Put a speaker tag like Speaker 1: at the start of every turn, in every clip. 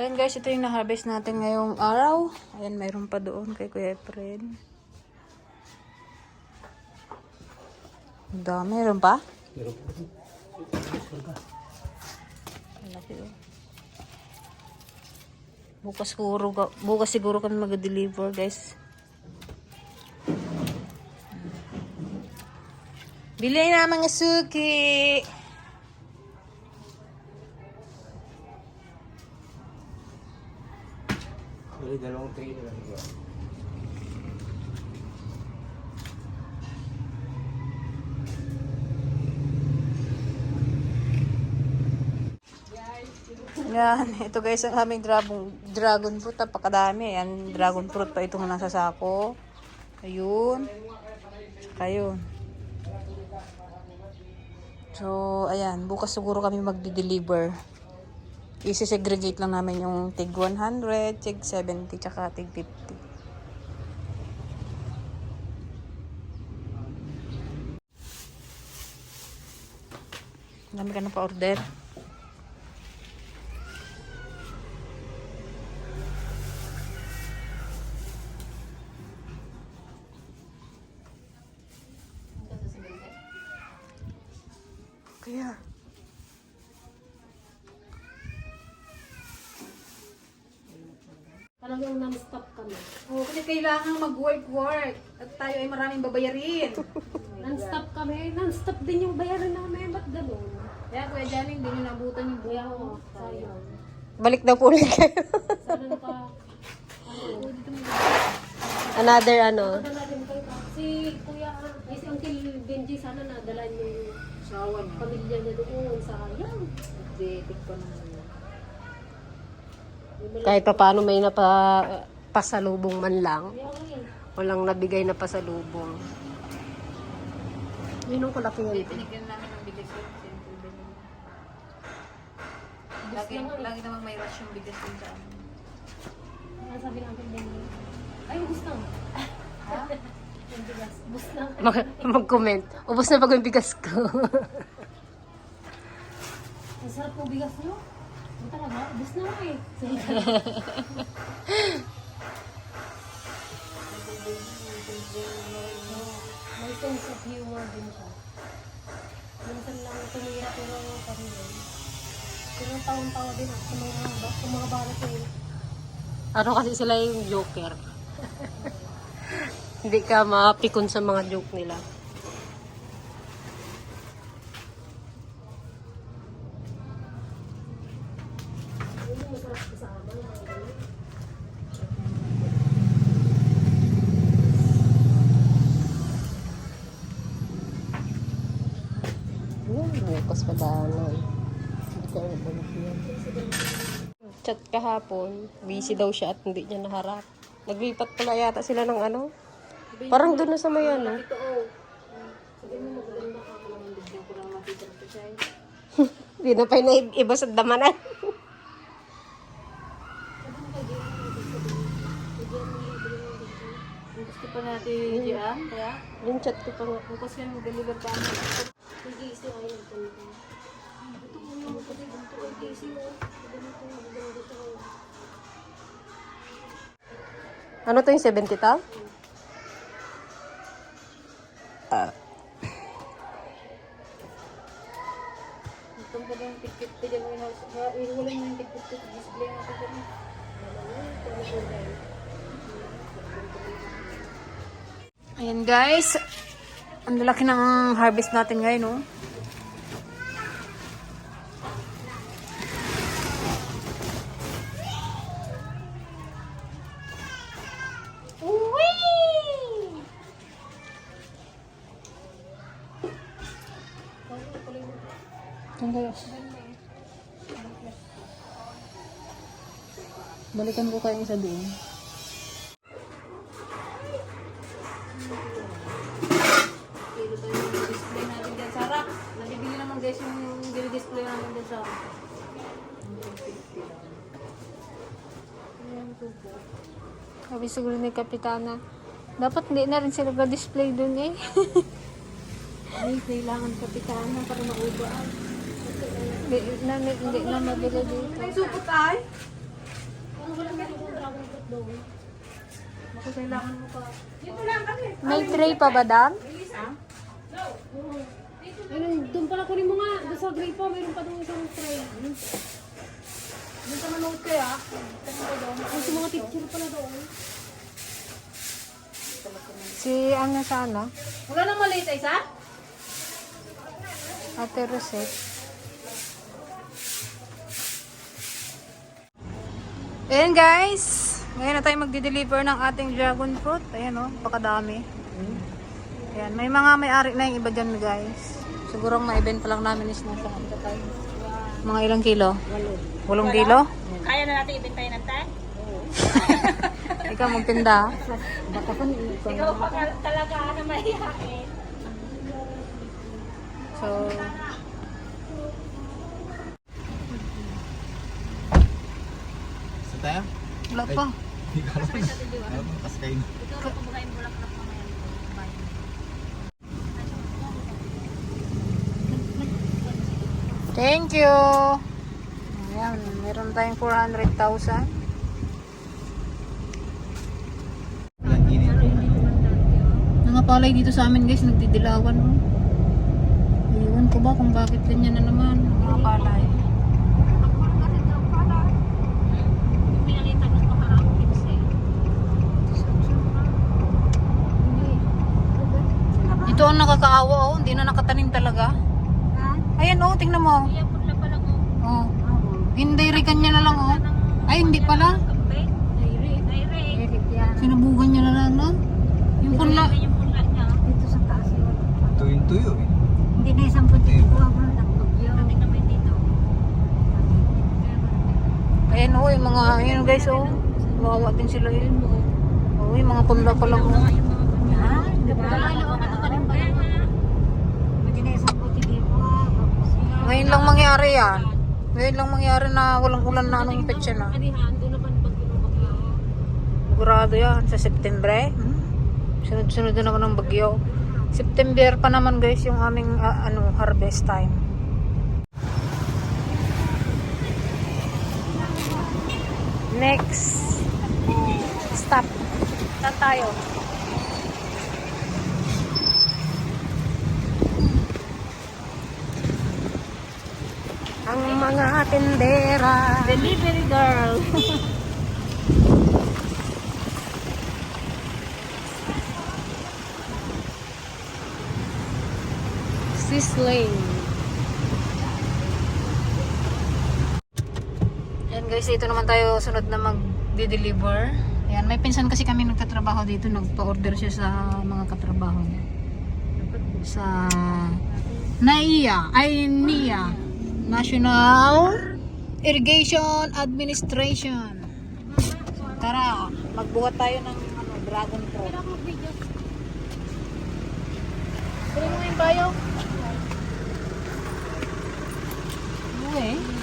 Speaker 1: Ayan guys, ito yung na-harvest natin ngayong araw. Ayan, mayroon pa doon kay Kuya Efren. Ang dami, mayroon pa? Ang laki oh. Bukas siguro, bukas siguro kami mag-deliver guys. Bili na mga suki!
Speaker 2: Bali, dalawang tray na lang
Speaker 1: Yan, ito guys ang aming dragon, dragon fruit. Napakadami. Yan, dragon fruit pa itong nasa sako. Ayun. Saka yun. So, ayan. Bukas siguro kami magdi-deliver. Isi-segregate lang namin yung tig 100, tig 70, tsaka tig 50. Dami ka na pa-order. Kaya,
Speaker 3: Talagang non-stop kami.
Speaker 1: oh, kasi kailangan mag-work-work at tayo ay maraming babayarin.
Speaker 3: Non-stop kami. Non-stop din yung bayaran namin. Ba't ganun?
Speaker 1: Kaya Kuya Janing, hindi nyo nabutan yung
Speaker 3: Kaya ako, sayang.
Speaker 4: Balik daw po ulit kayo.
Speaker 3: Sana naka... Ano,
Speaker 4: Another ano.
Speaker 3: nadala din kayo. Si Kuya, ay si Uncle Benji, sana nadala niyo yung
Speaker 1: sawa niya.
Speaker 3: pamilya niya doon. Sayang.
Speaker 1: Updated pa naman yun.
Speaker 4: Kahit pa paano may napa pasalubong man lang. Walang nabigay na pasalubong. Yun ang
Speaker 1: Hindi,
Speaker 4: yan.
Speaker 1: pinigyan namin ng bigas yun. Din. Lagi, lagi naman may rush yung bigas yun sa amin.
Speaker 3: Ano sabi ng Uncle Benji? Ay, ubus lang.
Speaker 1: Ha?
Speaker 3: Yung bigas. Ubus lang.
Speaker 4: Mag- mag-comment. Ubus na pag yung bigas ko.
Speaker 3: Ang sarap ng bigas niyo. Ano talaga? Ubus na eh. May sense of humor din siya. Minsan lang tumira pero kami rin. Pero taon-taon din ako sa mga, sa mga barat eh.
Speaker 4: ano kasi sila yung joker. Hindi ka mapikon sa mga joke nila.
Speaker 3: Yun yung masarap kasama. mga ganun.
Speaker 4: Yun, bukas pa danon. Hindi ka ulit yan. Chat kahapon, busy daw siya at hindi niya naharap. Naglipat pala yata sila ng ano. Parang doon na sa may ano.
Speaker 1: Ito oh. Sabi mo magaganda ka lang bigyan ko lang makita ko siya. eh.
Speaker 4: Hindi na pa na iba sa damanan.
Speaker 1: Gusto pa natin yung ah. Kaya,
Speaker 4: Yung chat ko pa nga.
Speaker 1: bukas yan mag-deliver kami.
Speaker 3: Hindi isi ayaw ko. Ito ko yung kapatid dito ay busy mo.
Speaker 4: Ano to yung 70 ta?
Speaker 1: Itong pala yung tig-50 dyan mo yung house. Mo yung tig-50 display natin dyan. Ayan guys. Ang laki ng harvest natin ngayon, oh. Ang guys. Balikan ko kayo isa doon. Display natin dyan sa rack. Nabibili naman guys yung display namin dyan sa rack. Ayan po po. Sabi siguro ni Kapitana, dapat hindi na rin sila display dun eh.
Speaker 3: Ay, kailangan kapitana para maubaan.
Speaker 1: Hindi na, hindi na mabili dito.
Speaker 3: Ano dragon fruit doon? Ako kailangan mo pa.
Speaker 1: May tray pa ba, Dam?
Speaker 3: Ayun, doon pala kunin mo nga. Doon sa gray pa, mayroon pa doon isang tray. Doon ka manood kaya. Ay, sa mga teacher pala doon.
Speaker 1: Si ano sana?
Speaker 3: Wala nang maliit isa?
Speaker 1: Ate Rosette. Ayan guys. Ngayon na tayo magdi-deliver ng ating dragon fruit. Ayan o, oh, pakadami. Ayan, may mga may-ari na yung iba dyan guys. Siguro ang ma-event pa lang namin is nasa ano tayo. Mga ilang kilo? Walong kilo?
Speaker 5: Kaya na natin ibentayin ng tayo?
Speaker 1: Ikaw magtinda.
Speaker 5: Ikaw pa ka- talaga na mahihain.
Speaker 1: So,
Speaker 2: Sa tayo?
Speaker 1: wala pa.
Speaker 2: Hindi ko alam. Alam mo.
Speaker 5: Ikaw bulaklak mamaya.
Speaker 1: Thank you. Ayan, meron tayong 400,000.
Speaker 2: Walang init.
Speaker 1: Mga palay dito sa amin guys, nagdidilawan. Oh. Ewan ko ba kung bakit ganyan na naman. Mga Ito ang nakakaawa oh, hindi na nakatanim talaga. Ayan oh, tingnan mo.
Speaker 5: Iya po na pala ko.
Speaker 1: Oh. Hindi rikan niya na lang oh. Ay, hindi pala. Sinubugan niya na lang no. Yung punla.
Speaker 5: Yung punla niya.
Speaker 2: Tuyong tuyo eh.
Speaker 3: Hindi na isang puti ko ako ng bagyo.
Speaker 5: Tingnan mo yung dito.
Speaker 1: Ayan oh, yung mga, ayan guys oh. Wawa din sila yun. Oh, yung mga punla pa lang oh. Ngayon lang mangyari yan. Ngayon lang mangyari na walang ulan na anong petsa na. Sigurado yan sa September. Hmm? Sunod-sunod na naman ng bagyo. September pa naman guys yung aming ah, ano harvest time. Next stop. Saan tayo?
Speaker 4: Ang mga tendera.
Speaker 1: Delivery girl.
Speaker 4: Sizzling.
Speaker 1: Yan guys, ito naman tayo sunod na mag-deliver. Yan, may pinsan kasi kami nagtatrabaho dito. Nagpa-order siya sa mga katrabaho niya. Sa NAIA, ay NIA, National Irrigation Administration. Tara, magbuhat tayo ng ano, dragon fruit. Kunin mo yung bayo. Uwe.
Speaker 4: Oo,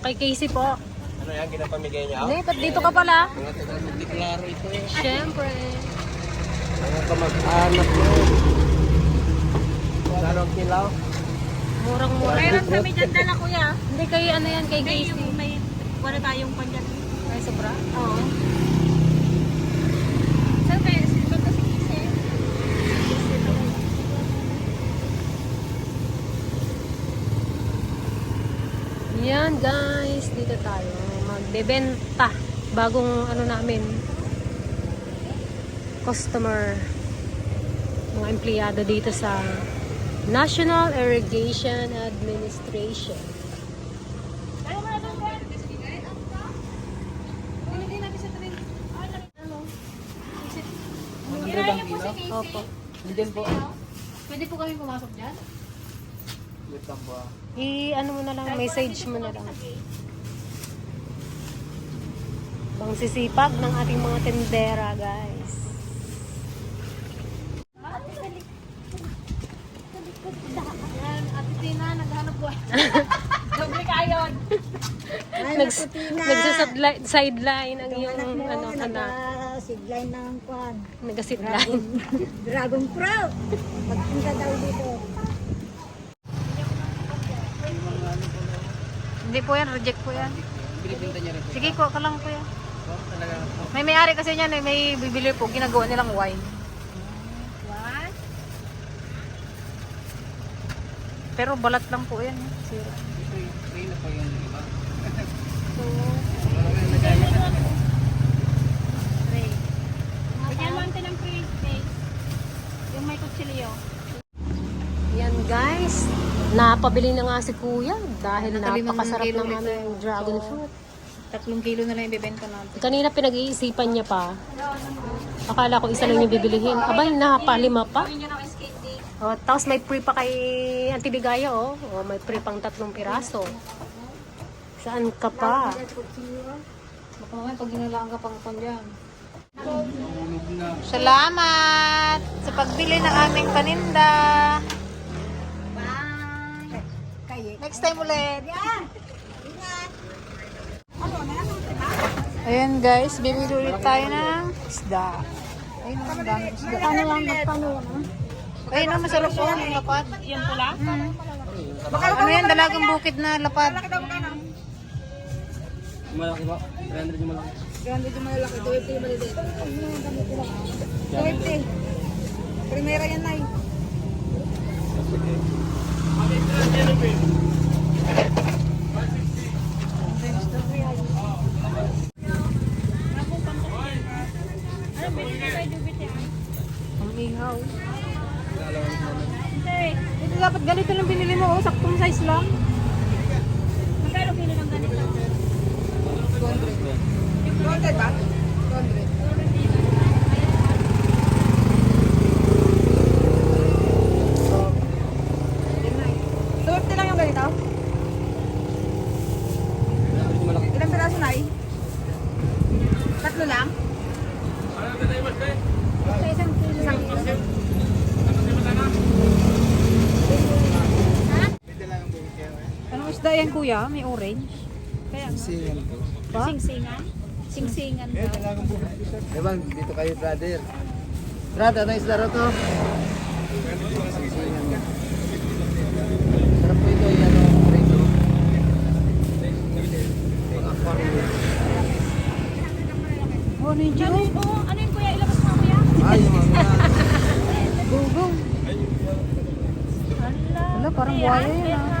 Speaker 4: kay Casey po.
Speaker 2: Ano yan, ginapamigay niya?
Speaker 1: Hindi, ba't dito ka pala?
Speaker 2: Mga tagal magdeklaro ito eh.
Speaker 4: Siyempre.
Speaker 2: Mga kamag-anak mo. Sarong kilaw.
Speaker 4: Murang-mura.
Speaker 5: Meron kami dyan dala kuya.
Speaker 4: Hindi kay ano yan, kay
Speaker 5: Hindi
Speaker 4: Casey.
Speaker 5: yung may wala tayong pandyan.
Speaker 4: Ay, sobra.
Speaker 5: Oo. Saan kayo? Ba't kasi kise?
Speaker 4: Yan guys, dito tayo magbebenta. Bagong ano namin, customer, mga empleyado dito sa National Irrigation Administration. Opo.
Speaker 2: Nandiyan po.
Speaker 3: Pwede po kami pumasok dyan?
Speaker 2: Wait lang po ah.
Speaker 4: I ano mo na lang, message mo na lang. Ang sisipag ng ating mga tendera, guys. Yan, Ate Tina, naghanap buhay. Doble kayon. Nags, Nagsasadline ang iyong ano, anak.
Speaker 5: Nagasidline na ang kwan.
Speaker 4: Nagasidline.
Speaker 5: Dragon, Dragon Proud. Magpunta daw dito.
Speaker 1: Hindi po yan, reject po yan.
Speaker 2: Binibinta niya rin.
Speaker 1: Sige, kuha ka lang po yan. May may-ari kasi niyan, eh, may bibili po, ginagawa nilang wine.
Speaker 5: What?
Speaker 1: Pero balat lang po yan. eh. Sira.
Speaker 2: Ito yung free na pa yung iba.
Speaker 5: Bigyan mo ng free space. Yung may kutsilyo.
Speaker 4: Yan guys, napabili na nga si kuya dahil
Speaker 1: Nakalimang
Speaker 4: napakasarap
Speaker 1: kilo
Speaker 4: ng aming dragon fruit.
Speaker 1: Tatlong kilo na lang yung bibenta natin.
Speaker 4: Kanina pinag-iisipan niya pa. Akala ko isa lang yung bibilihin. Abay, napalima pa. Oh, tapos may free pa kay Auntie Bigaya, oh. oh. May free pang tatlong piraso. Saan ka pa?
Speaker 1: Baka mamaya pag ginalaan ka pang kon dyan. Salamat sa pagbili ng aming paninda. Next time ulit. Ayan guys, bibili ulit tayo ng isda. Ayun, ang dami isda.
Speaker 5: Ano lang, magpano lang.
Speaker 1: Ayun, ang masarap po, yung lapat. Yan pula? Ano yan, dalagang bukid na lapat.
Speaker 2: Malaki ba? 300 yung malaki.
Speaker 5: Primera yan na
Speaker 1: Ang dapat ganito lang binili mo, oh, saktong size lang.
Speaker 5: Magkano kilo ng ganito? 200.
Speaker 1: 200 ba? 200. Kuya? May orange?
Speaker 2: Singan po.
Speaker 1: Ba?
Speaker 5: Singsingan? Singsingan daw.
Speaker 2: Ewan, dito kayo, brother. Brad, ano isda to? Singan. Sarap po ito, yung ano, prito. Pang-aquarium.
Speaker 1: Oh, ano yun dyan?
Speaker 5: Oo, ano yun kuya? Ilabas mo kuya?
Speaker 2: Ay, yung mga
Speaker 1: Go, go.
Speaker 5: Hala.
Speaker 1: Wala, parang buhaya yun ah.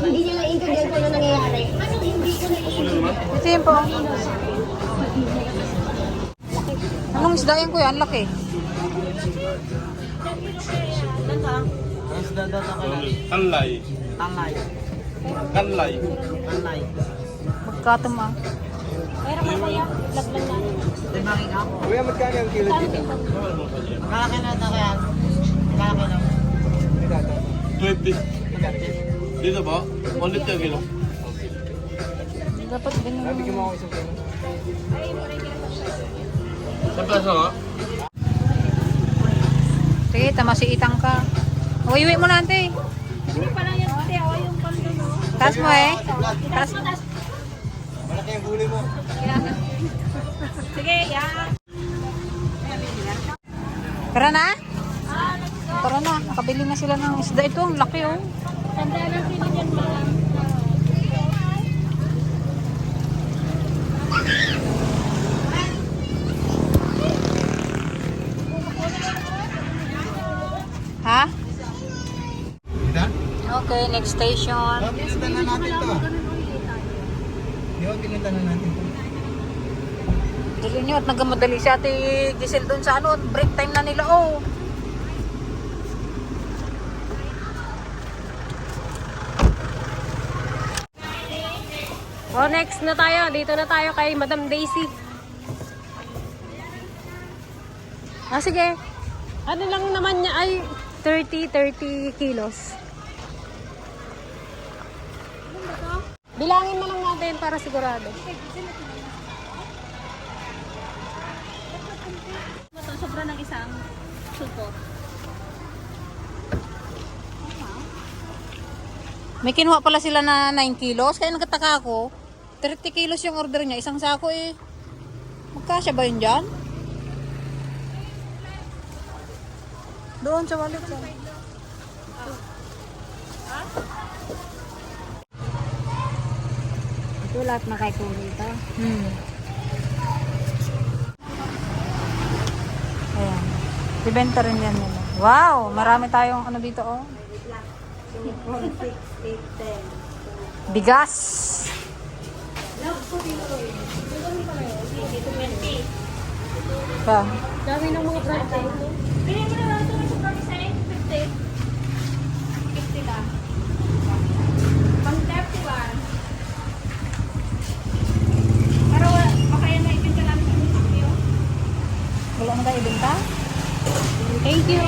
Speaker 2: Hindi
Speaker 5: niya naiintindihan kung ano nangyayari. Ano hindi ko naiintindihan?
Speaker 1: Ito yun po. Anong isda yan kuya? Ang laki.
Speaker 2: Ang.
Speaker 6: Kanlay.
Speaker 2: Tangay.
Speaker 6: Kanlay.
Speaker 2: Tanay.
Speaker 1: Magkatom ah.
Speaker 5: Pero mo kuya, laglag na.
Speaker 2: Limangin ako. Kuya, magkano yung kilo dito? Makalaki na ito kaya. Makalaki na.
Speaker 6: 20. Dito ba? 1 liter kilo.
Speaker 1: Dapat ganun.
Speaker 2: Bigyan mo ako isang kilo.
Speaker 6: Sa peso nga?
Speaker 1: Sige, tamasiitang ka. O, iwi mo na ante.
Speaker 5: Hindi pa lang yan kuya, o yung pando mo.
Speaker 1: Taas mo eh.
Speaker 5: Taas mo, taas.
Speaker 2: Malaki yung huli mo.
Speaker 5: Sige, yan.
Speaker 1: Tara na? Tara na. Nakabili na sila ng isda. Ito, ang laki oh. Ha? Okay, next station.
Speaker 2: Oh, pinunta na natin to. Di ba pinunta na natin to?
Speaker 1: Dali nyo at nagmamadali si ate Giselle doon sa ano, break time na nila oh.
Speaker 4: Oh, next na tayo. Dito na tayo kay Madam Daisy. Ah, sige. Ano lang naman niya ay 30, 30 kilos. Bilangin na lang natin para sigurado.
Speaker 7: Sobra ng isang supo.
Speaker 1: May kinuha pala sila na 9 kilos, kaya nagtataka ako. 30 kilos yung order niya, isang sako eh. Magkasya ba yun dyan? Doon sa wallet. Sa...
Speaker 3: Ito lahat na kay Kurita.
Speaker 1: Hmm. Ayan. Ibenta rin yan nila. Wow! Marami tayong ano dito oh. Bigas! Pa.
Speaker 4: Dami ng mga brand eh.
Speaker 7: Bigyan mo na lang ito sa sa 50. 50 lang. Pang 31. Pero baka yan na ibenta namin sa munisipyo.
Speaker 1: Wala na tayo ibenta?
Speaker 4: Thank you.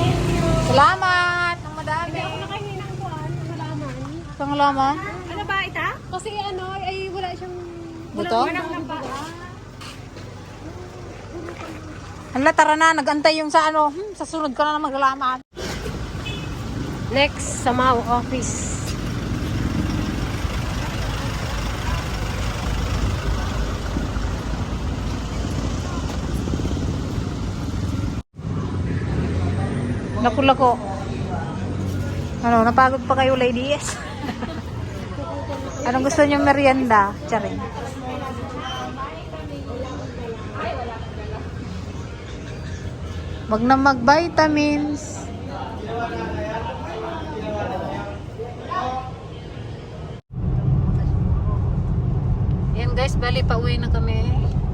Speaker 1: Salamat! Ang madami.
Speaker 4: Nakahinang ko ah, malaman.
Speaker 1: Pang laman?
Speaker 7: Ano ba ita?
Speaker 4: Kasi ano.
Speaker 7: Lamba.
Speaker 1: Hala, tara na. Nagantay yung sa ano. Hmm, sa sunod ko na na maglalaman.
Speaker 4: Next, sa Mau office.
Speaker 1: Lako-lako. Ano, napagod pa kayo, ladies? Anong gusto niyo merienda? Charing. Wag na mag-vitamins. Yan guys, bali pa uwi na kami.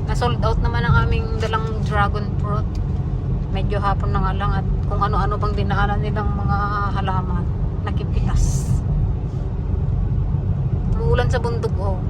Speaker 1: Na-sold out naman ang aming dalang dragon fruit. Medyo hapon na nga lang at kung ano-ano pang dinaanan nilang mga halaman. Nakipitas. Ulan sa bundok oh.